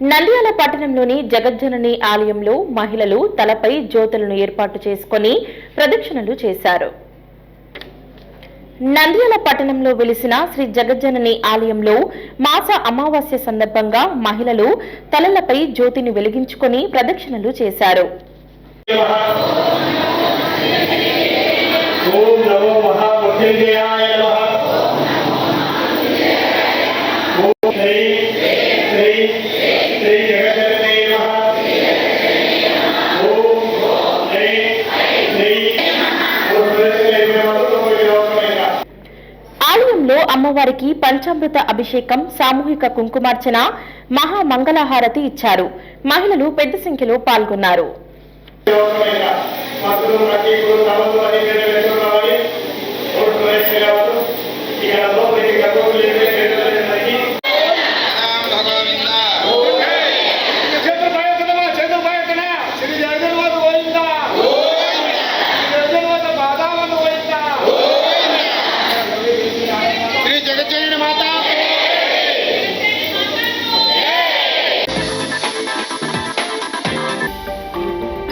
నంద్యాల పట్టణంలోని జగజ్జనని ఆలయంలో మహిళలు తలపై జ్యోతులను ఏర్పాటు చేసుకొని ప్రదక్షిణలు చేశారు. నంద్యాల పట్టణంలో వెలిసిన శ్రీ జగజ్జనని ఆలయంలో మాస అమావాస్య సందర్భంగా మహిళలు తలలపై జ్యోతిని వెలిగించుకొని ప్రదక్షిణలు చేశారు. ఓం నమో ఆలయంలో అమ్మవారికి పంచామృత అభిషేకం సామూహిక కుంకుమార్చన మహామంగళహారతి ఇచ్చారు. మహిళలు పెద్ద సంఖ్యలో పాల్గొన్నారు.